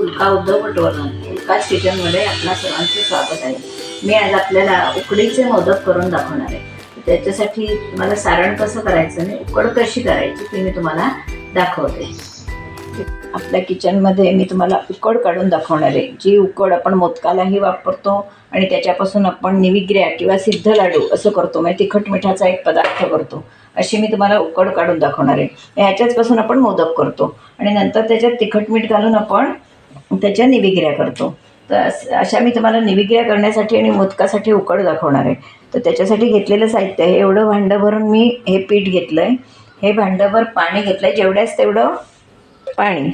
उल्का उद्धव पटवर्धन उल्का किचनमध्ये आपला सर्वांचे स्वागत आहे. मी आज आपल्याला उकडीचे मोदक करून दाखवणार आहे. त्याच्यासाठी तुम्हाला सारण कसं करायचं आणि उकड कशी करायची ते मी तुम्हाला दाखवते. आपल्या किचनमध्ये मी तुम्हाला उकड काढून दाखवणार आहे. जी उकड आपण मोदकालाही वापरतो आणि त्याच्यापासून आपण निविग्र्या किंवा सिद्ध लाडू असं करतो म्हणजे तिखट मिठाचा एक पदार्थ करतो अशी मी तुम्हाला उकड काढून दाखवणार आहे. ह्याच्याचपासून आपण मोदक करतो आणि नंतर त्याच्यात तिखट मीठ घालून आपण त्याच्या निविग्र्या करतो. तर अशा मी तुम्हाला निविग्र्या करण्यासाठी आणि मोदकासाठी उकड दाखवणार आहे. तर त्याच्यासाठी घेतलेलं साहित्य हे एवढं भांडं भरून मी हे पीठ घेतलं आहे हे भांडंभर पाणी घेतलं आहे जेवढ्याच तेवढं पाणी.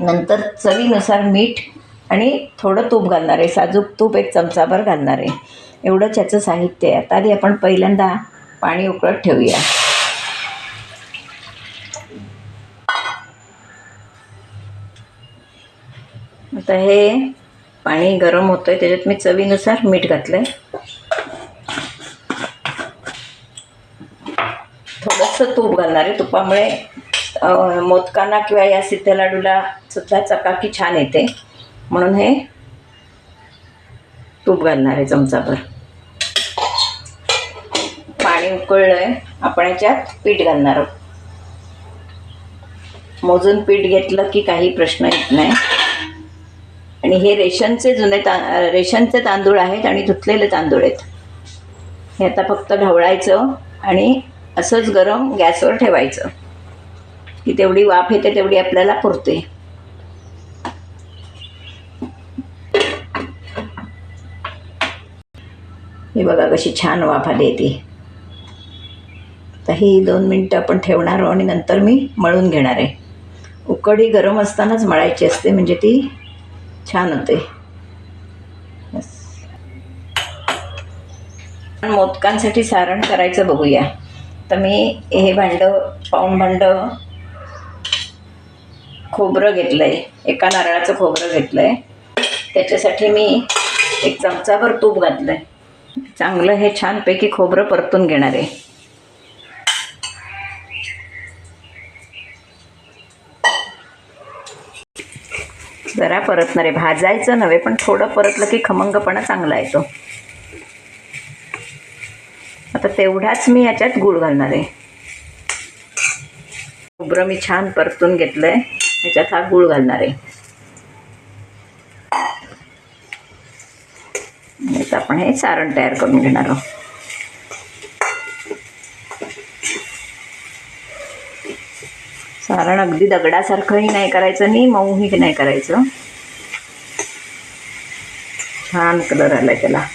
नंतर चवीनुसार मीठ आणि थोडं तूप घालणार आहे. साजूक तूप एक चमचाभर घालणार आहे. एवढंच याचं साहित्य आहे. आता आधी आपण पहिल्यांदा पाणी उकळत ठेवूया. आता हे पाणी गरम होतं आहे त्याच्यात मी चवीनुसार मीठ घातलं आहे थोडंसं तूप घालणार आहे. तुपामुळे मोदकांना किंवा या सिद्ध लाडूला सुद्धा चकाकी छान येते. म्हणून हे तूप घालणार आहे चमचाभर. पाणी उकळलं आहे आपण याच्यात पीठ घालणार आहोत. मोजून पीठ घेतलं की काही प्रश्न येत नाही. आणि हे रेशनचे जुने ता रेशनचे तांदूळ आहेत आणि धुतलेले तांदूळ आहेत. हे आता फक्त ढवळायचं आणि असंच गरम गॅसवर ठेवायचं. की तेवढी वाफ येते तेवढी आपल्याला पुरते. हे बघा कशी छान वाफ आली ती. तर ही दोन मिनटं आपण ठेवणार आहोत आणि नंतर मी मळून घेणार आहे. उकड ही गरम असतानाच मळायची असते म्हणजे ती छान होते. बस. मोदकांसाठी सारण करायचं बघूया. तर मी हे भांडं पाऊण भांडं खोबरं घेतलं आहे एका नारळाचं खोबरं घेतलं आहे त्याच्यासाठी मी एक चमचाभर तूप घातलं आहे चांगलं हे छानपैकी खोबरं परतून घेणार आहे. जरा परतणार आहे भाजायचं नव्हे पण थोडं परतलं की खमंगपणा चांगला येतो. आता तेवढाच मी याच्यात गूळ घालणार आहे. खोबरं मी छान परतून घेतलंय ह्याच्यात हा गूळ घालणार आहे. आपण हे सारण तयार करून घेणार आहोत. कारण अगदी दगडासारखंही नाही करायचं आणि मऊही नाही करायचं. छान कलर आलाय त्याला.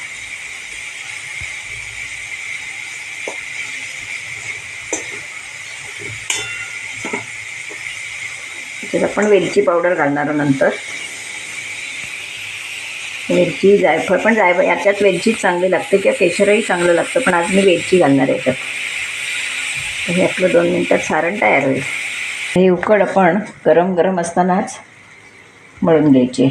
त्याच्यात आपण वेलची पावडर घालणार नंतर. वेलची जायफळ पण जायफळ याच्यात वेलचीच चांगली लागते किंवा केशरही चांगलं लागतं पण आज मी वेलची घालणार आहे याच्यात हे आपलं दोन मिनटात सारण तयार होईल. हे उकड आपण गरम गरम असतानाच मळून घ्यायची.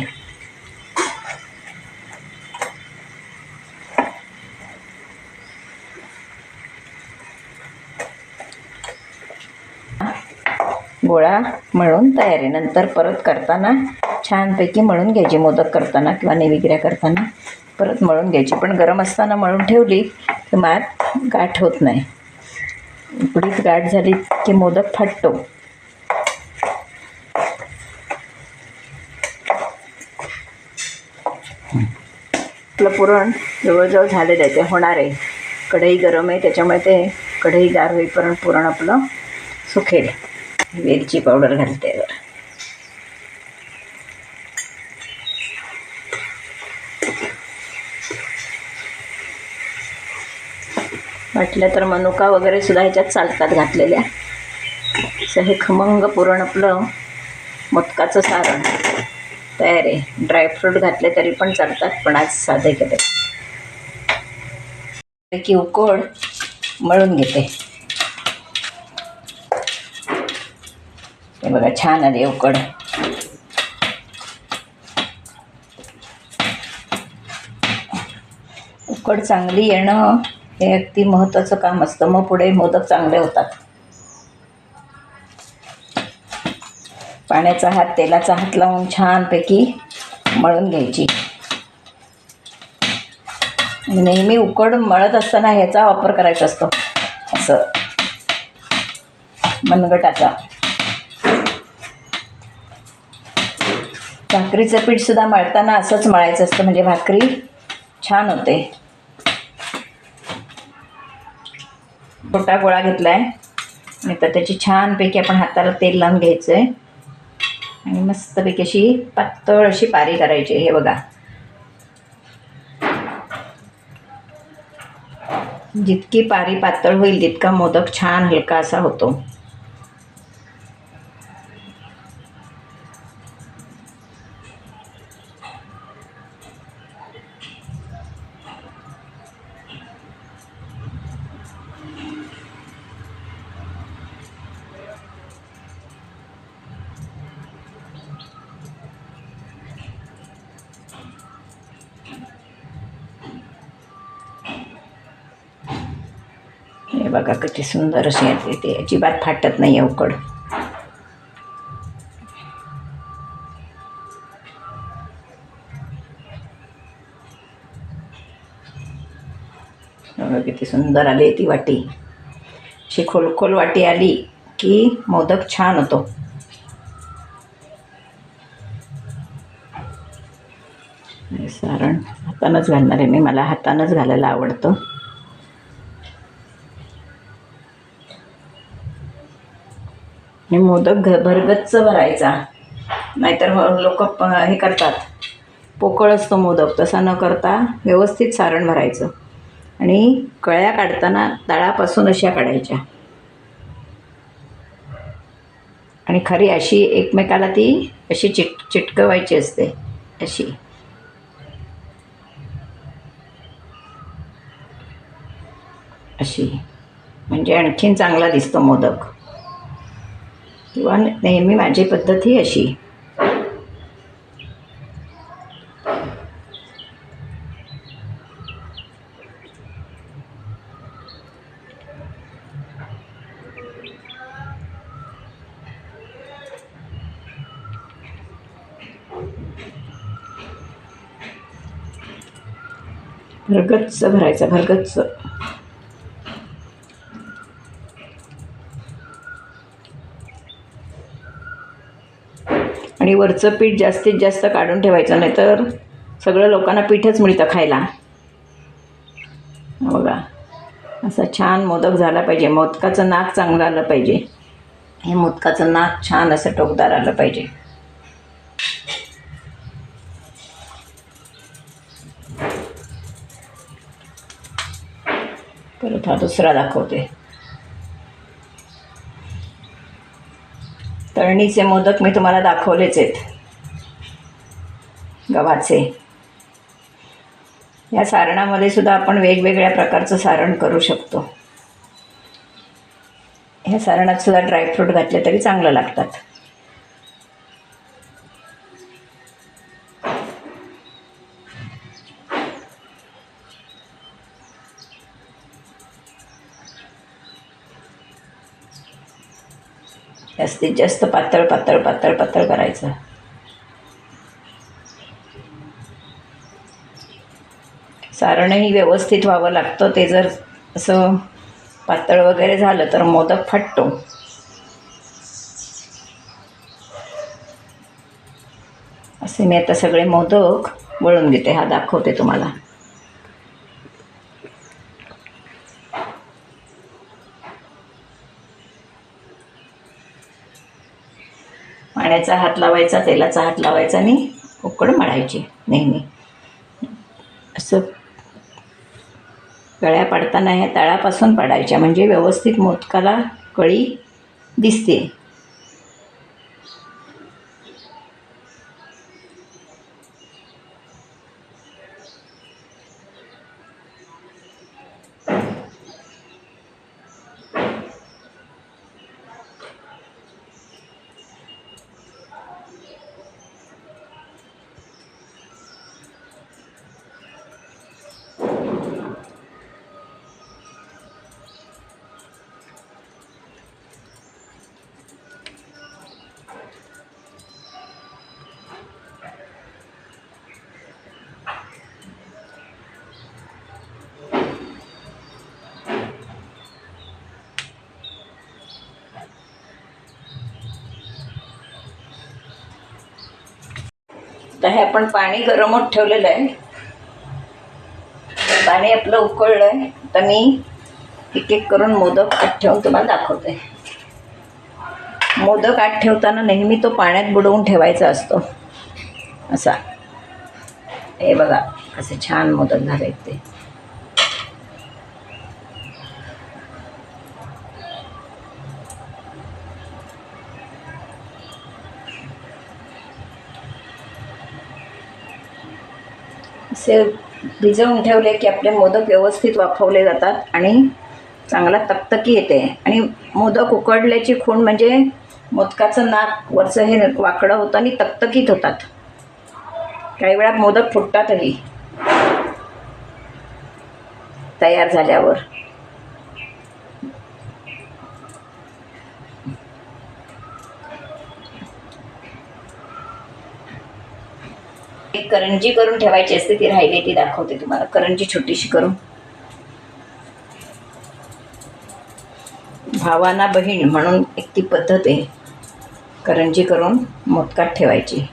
गोळा मळून तयार आहे. नंतर परत करताना छानपैकी मळून घ्यायची. मोदक करताना किंवा नेविगिऱ्या करताना परत मळून घ्यायची. पण गरम असताना मळून ठेवली की मात गाठ होत नाही. उकडीत गाठ झाली की मोदक फाटतो. आपलं पुरण जवळजवळ झालेलं आहे ते होणार आहे. कढई गरम आहे त्याच्यामुळे ते कढई गार होईपर्यंत पुरण आपलं सुखेल. वेलची पावडर घालते वर वाटलं तर मनुका वगैरे सुद्धा ह्याच्यात चालतात घातलेल्या. असं हे खमंग पुरण आपलं मोदकाचं सारण तयार आहे. ड्रायफ्रूट घातले तरी पण चालतात पण आज साधे केले की उकड मळून घेते. हे बघा छान आली उकड उकड चांगली येणं हे अगदी महत्त्वाचं काम असतं. मग पुढे मोदक चांगले होतात. पाण्याचा हात तेलाचा हात लावून छानपैकी मळून घ्यायची. म्हणजे नेहमी उकड मळत असताना ह्याचा वापर करायचा असतो. असं. मनगटाचा. भाकरीचं पीठसुद्धा मळताना असंच मळायचं असतं. म्हणजे भाकरी छान होते. छोटा गोळा घेतला आहे आणि तर त्याची छानपैकी आपण हाताला तेल लावून घ्यायचं आहे आणि मस्तपैकी अशी पातळ अशी पारी करायची हे बघा. जितकी पारी पातळ होईल तितका मोदक छान हलका असा होतो. बघा किती सुंदर अशी येते ते. अजिबात फाटत नाही आहे उकड. किती सुंदर आली ती वाटी. अशी खोलखोल वाटी आली की मोदक छान होतो. सारण हातानंच घालणार आहे मी. मला हातानंच घालायला आवडतं. आणि मोदक घ भरगच्च भरायचा. नाहीतर लोक हे करतात. पोकळ असतो मोदक तसा न करता व्यवस्थित सारण भरायचं. आणि कळ्या काढताना तळापासून अशा काढायच्या. आणि खरी अशी एकमेकाला ती अशी चिट चिटकवायची असते अशी. अशी. म्हणजे आणखीन चांगला दिसतो मोदक. किंवा नेहमी माझी पद्धत ही अशी. भरगच्च भरायचा भरगच्च. आणि वरचं पीठ जास्तीत जास्त काढून ठेवायचं नाही तर सगळं लोकांना पीठच मिळतं खायला. बघा. असा छान मोदक झाला पाहिजे. मोदकाचं नाक चांगलं आलं पाहिजे. हे मोदकाचं नाक छान असं टोकदार आलं पाहिजे. परत हा दुसरा दाखवते. तळणीचे मोदक मी तुम्हाला दाखवलेच आहेत. गव्हाचे. या सारणामध्ये सुद्धा आपण वेगवेगळ्या प्रकारचं सारण करू शकतो. ह्या सारणात सुद्धा ड्रायफ्रूट घातले तरी चांगलं लागतात. जास्तीत जास्त पातळ पातळ पातळ पातळ करायचं. सारणही व्यवस्थित व्हावं लागतं ते जर असं पातळ वगैरे झालं तर मोदक फाटतो. असे मी आता सगळे मोदक वळून घेते हा दाखवते तुम्हाला. पाण्याचा हात लावायचा तेलाचा हात लावायचा आणि उकड मळायची नेहमी. असं गळ्या पाडताना ह्या तळापासून पाडायच्या. म्हणजे व्यवस्थित मोदकाला कळी दिसते. तर हे आपण पाणी गरम होत ठेवलेलं आहे. पाणी आपलं उकळलं आहे. तर मी एक एक करून मोदक आत ठेवून तुम्हाला दाखवते. मोदक आत ठेवताना नेहमी तो पाण्यात बुडवून ठेवायचा असतो. असा. हे बघा असे छान मोदक झाले ते. असे भिजवून ठेवले की आपले मोदक व्यवस्थित वाफवले जातात आणि चांगला तकतकी येते. आणि मोदक उकडल्याची खूण म्हणजे मोदकाचं नाक वरचं हे वाकडं होतं आणि तकतकीत होतात. काही वेळा मोदक फुटतातही. तयार झाल्यावर. एक करंजी करून ठेवायची असते ती राहिली ती दाखवते तुम्हाला. करंजी छोटीशी करून. भावाना बहीण म्हणून एक ती पद्धत आहे. करंजी करून मोदकात ठेवायची.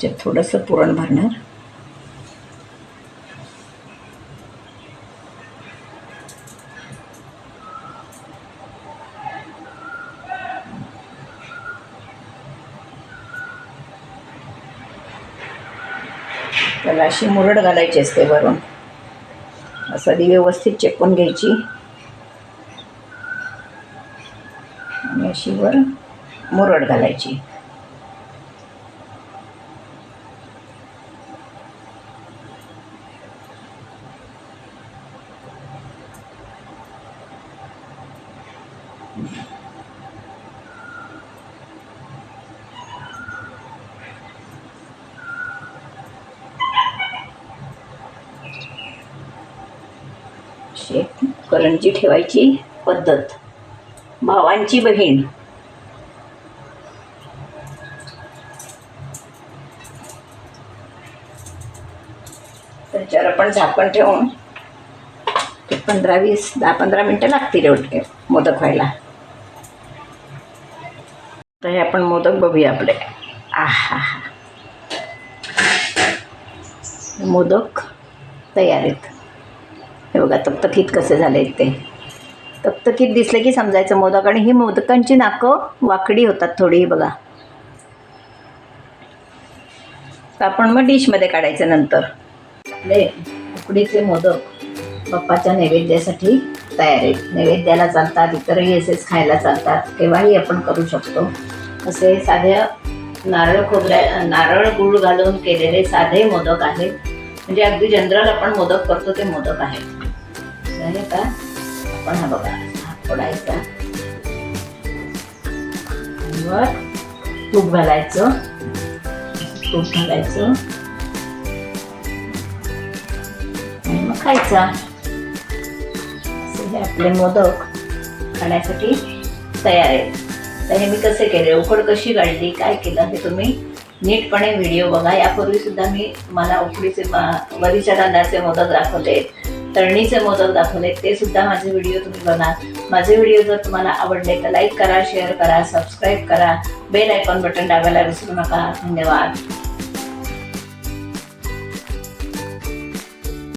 त्याच्यात थोडंसं पुरण भरणार. त्याला अशी मुरड घालायची असते वरून. असं ती व्यवस्थित चेपून घ्यायची. आणि अशी वर मुरड घालायची. अशी करंजी ठेवायची पद्धत. भावांची बहीण. त्याच्यावर आपण झाकण ठेवून ते पंधरा वीस दहा पंधरा मिनटं लागतील एवढे मोदक व्हायला. तर हे आपण मोदक बघूया आपले. आहा हा. मोदक तयार आहेत. हे बघा तकतकीत कसे झाले ते. तकतकीत दिसले की समजायचं मोदक आणि ही मोदकांची नाकं वाकडी होतात थोडी बघा. तर आपण मग डिशमध्ये काढायचं नंतर. आपले उकडीचे मोदक बाप्पाच्या नैवेद्यासाठी तयार आहेत. नैवेद्याला चालतात इतरही असेच खायला चालतात. केव्हाही आपण करू शकतो. असे साध्या नारळ खोबऱ्या नारळ गुळ घालून केलेले साधे मोदक आहेत. म्हणजे अगदी जनरल आपण मोदक करतो ते मोदक आहे झाले का आपण हा बघा हा फोडायचा. वर तूप घालायचं. तूप घालायचं. आणि मग खायचा. हे आपले मोदक खाण्यासाठी तयार आहेत. तर हे मी कसे केले? उकड कशी काढली? काय केलं? हे तुम्ही नीटपणे व्हिडिओ बघा. यापूर्वी सुद्धा मी तुम्हाला उकडीचे वरीच्या तांदळाचे मोदक दाखवले तळणीचे मोदक दाखवले. ते सुद्धा माझे व्हिडिओ तुम्ही बघा. माझे व्हिडिओ जर तुम्हाला आवडले तर लाईक करा शेअर करा सबस्क्राईब करा. बेल आयकॉन बटन दाबायला विसरू नका. धन्यवाद.